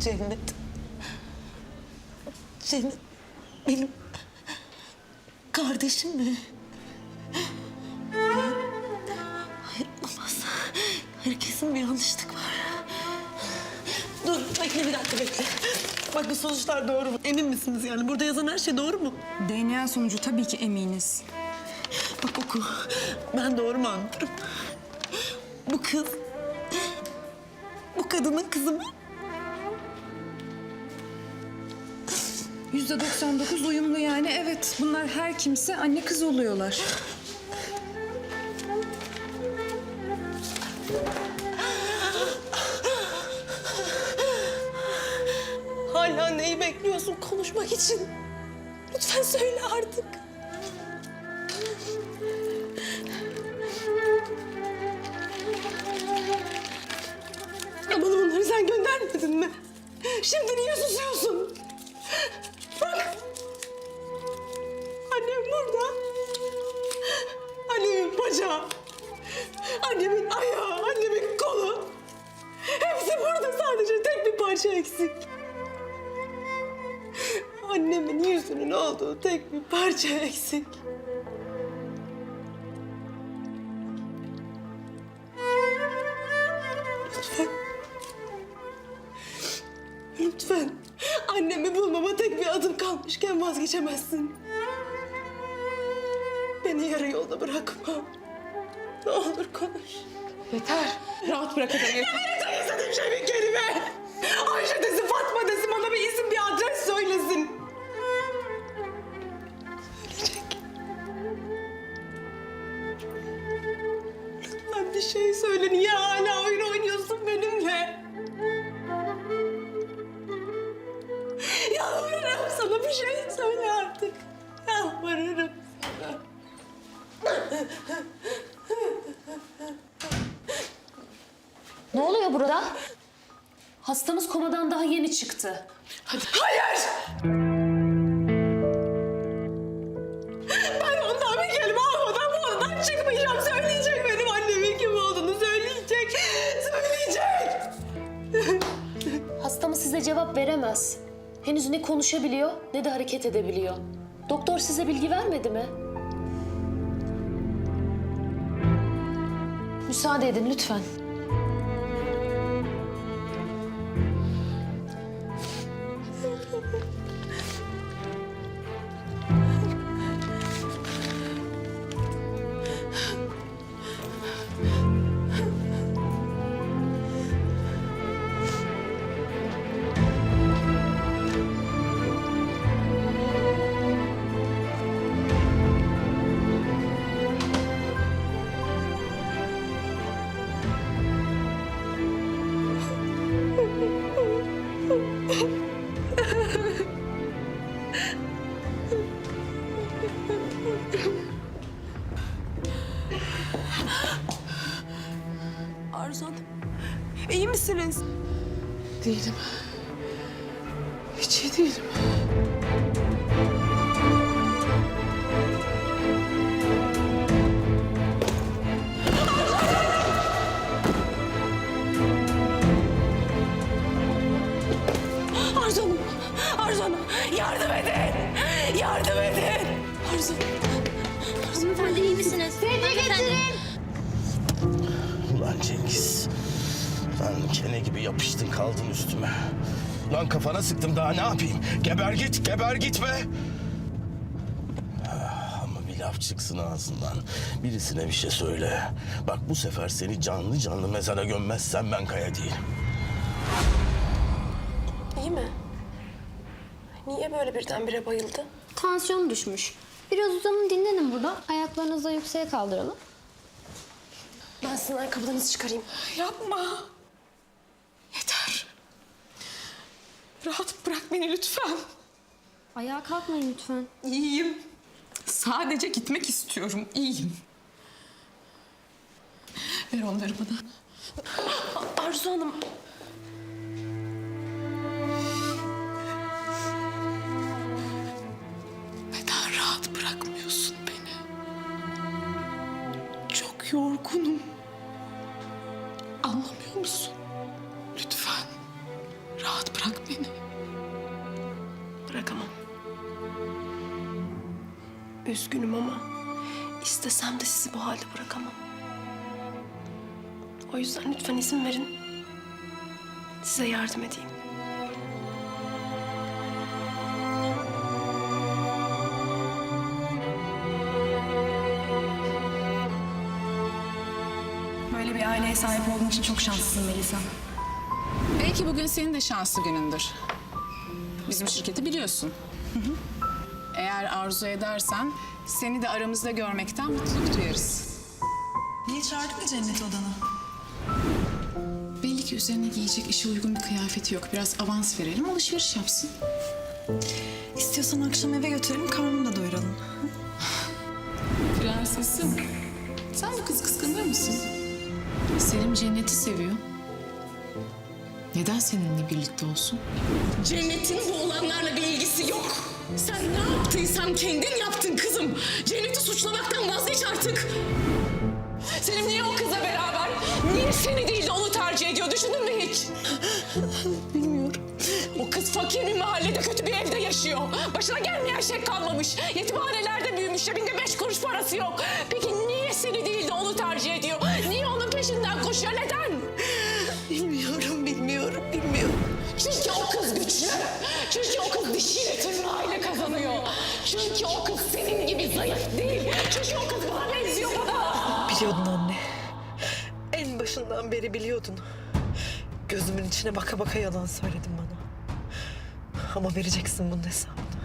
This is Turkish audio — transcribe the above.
Cennet. Cennet benim kardeşim mi? Hayır olamaz. Herkesin bir yanlışlık var. Dur bekle bir dakika bekle. Bak bu sonuçlar doğru mu? Emin misiniz yani? Burada yazan her şey doğru mu? DNA sonucu tabii ki eminiz. Bak oku. Ben doğru mu anlıyorum? Bu kız... Bu kadının kızı mı? Yüzde 99 uyumlu yani evet. Bunlar her kimse anne kız oluyorlar. Hala neyi bekliyorsun konuşmak için? Lütfen söyle artık. Ama bana bunları sen göndermedin mi? Şimdi niye susuyorsun? Tek bir parça eksik. Lütfen. Lütfen. Annemi bulmama tek bir adım kalmışken vazgeçemezsin. Beni yarı yolda bırakma. Ne olur konuş. Yeter. Rahat bırak adamı. Beni tek istediğim şey bir kelime. Ayşe desin, Fatma desin, bana bir isim, bir adres söylesin. Bir şey söyle artık. Yalvarırım sana. Ne oluyor burada? Hastamız komadan daha yeni çıktı. Hayır! Ben ondan bir kelime almadan bu odadan çıkmayacağım. Söyleyecek benim annemin kim olduğunu söyleyecek. Söyleyecek. Hastamız size cevap veremez. Henüz ne konuşabiliyor ne de hareket edebiliyor. Doktor size bilgi vermedi mi? Müsaade edin lütfen. Arzu Hanım, iyi misiniz? Değilim. Hiç iyi değilim. Arzu Hanım, Arzu Hanım, yardım edin! Yardım edin! Arzu Hanımefendi Cengiz. Lan kene gibi yapıştın kaldın üstüme. Lan kafana sıktım daha ne yapayım? Geber git, geber git be. Ah, Ama bir laf çıksın ağzından. Birisine bir şey söyle. Bak bu sefer seni canlı canlı mezara gömmezsem ben kaya değilim. İyi mi? Niye böyle birdenbire bayıldı? Tansiyon düşmüş. Biraz uzanın dinlenin burada. Ayaklarınızı da yükseğe kaldıralım. Ben sizin ayakkabılarınızı çıkarayım. Yapma. Yeter. Rahat bırak beni lütfen. Ayağa kalkmayın lütfen. İyiyim. Sadece gitmek istiyorum. İyiyim. Ver onları bana. Arzu Hanım. Üzgünüm ama istesem de sizi bu halde bırakamam. O yüzden lütfen izin verin. Size yardım edeyim. Böyle bir aileye sahip olduğun için çok şanslısın Melisa. Belki bugün senin de şanslı günündür. Bizim şirketi biliyorsun. Eğer arzu edersen seni de aramızda görmekten mutluluk duyarız. Niye çağırdın mı Cennet odana? Belli ki üzerine giyecek işe uygun bir kıyafeti yok. Biraz avans verelim, alışveriş yapsın. İstiyorsan akşam eve götürelim, karnını da doyuralım. Prensesim, sen bu kız kıskanır mısın? Selim Cennet'i seviyor. Neden seninle birlikte olsun? Cennet'in bu olanlarla bir ilgisi yok. Sen ne yaptıysan kendin yaptın kızım. Cennet'i suçlamaktan vazgeç artık. Selim niye o kızla beraber? Niye seni değil de onu tercih ediyor? Düşündün mü hiç? Bilmiyorum. O kız fakir bir mahallede kötü bir evde yaşıyor. Başına gelmeyen şey kalmamış. Yetimhanelerde büyümüş. Cebinde beş kuruş parası yok. Peki niye seni değil de onu tercih ediyor? Niye onun peşinden koşuyor? Neden? Bilmiyorum, bilmiyorum, bilmiyorum. Çünkü o kız güçlü. Çünkü o kız tırnağıyla kazanıyor. Çünkü o kız senin gibi zayıf değil. Çünkü o kız bana benziyor bana. Biliyordun anne. En başından beri biliyordun. Gözümün içine baka baka yalan söyledin bana. Ama vereceksin bunun hesabını.